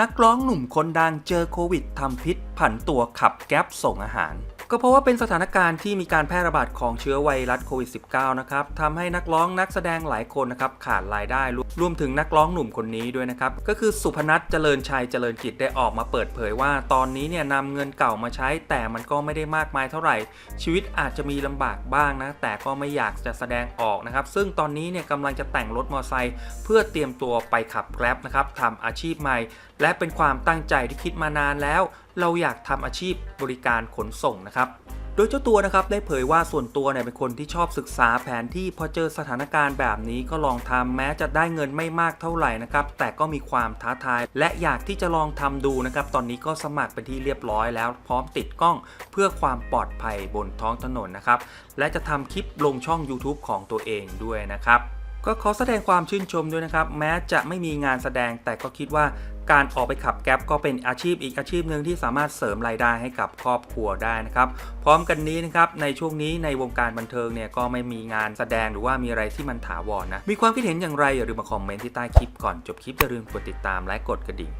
นักร้องหนุ่มคนดังเจอโควิดทำพิษ ผันตัวขับแก๊ปส่งอาหาร ก็เพราะว่าเป็นสถานการณ์ที่มีการแพร่ระบาดของเชื้อไวรัสโควิด -19 นะครับทำให้นักร้องนักแสดงหลายคนนะครับขาดรายได้รวมถึงนักร้องหนุ่มคนนี้ด้วยนะครับ ก็คือสุพนัทเจริญชัยเจริญกิจได้ออกมาเปิดเผยว่า ตอนนี้เนี่ยนำเงินเก่ามาใช้ แต่มันก็ไม่ได้มากมายเท่าไหร่ ชีวิตอาจจะมีลำบากบ้างนะ แต่ก็ไม่อยากจะแสดงออกนะครับ ซึ่งตอนนี้เนี่ยกำลังจะแต่งรถมอเตอร์ไซค์เพื่อเตรียมตัวไปขับแกร็บนะครับทำอาชีพใหม่และเป็นความตั้งใจที่คิดมานานแล้ว เราอยากทำอาชีพบริการขนส่งนะครับโดยเจ้าตัวนะครับได้เผยว่าส่วนตัวเนี่ยเป็นคนที่ชอบศึกษาแผนที่พอเจอสถานการณ์แบบนี้ก็ลองทำแม้จะได้เงินไม่มากเท่าไหร่นะครับแต่ก็มีความท้าทาย และอยากที่จะลองทำดูนะครับตอนนี้ก็สมัครเป็นที่เรียบร้อยแล้ว พร้อมติดกล้องเพื่อความปลอดภัยบนท้องถนนนะครับและจะทำคลิปลงช่อง YouTube ของตัวเองด้วยนะครับ ก็ขอแสดงความชื่นชมด้วยนะครับ แม้จะไม่มีงานแสดงแต่ก็คิดว่าการออกไปขับแก๊ปก็เป็นอาชีพอีกอาชีพหนึ่งที่สามารถเสริมรายได้ให้กับครอบครัวได้นะครับ พร้อมกันนี้นะครับในช่วงนี้ในวงการบันเทิงเนี่ยก็ไม่มีงานแสดงหรือว่ามีอะไรที่มันถาวรนะมีความคิดเห็นอย่างไรอย่าลืมมาคอมเมนต์ที่ใต้คลิปก่อนจบคลิปอย่าลืมกดติดตามและกดกระดิ่ง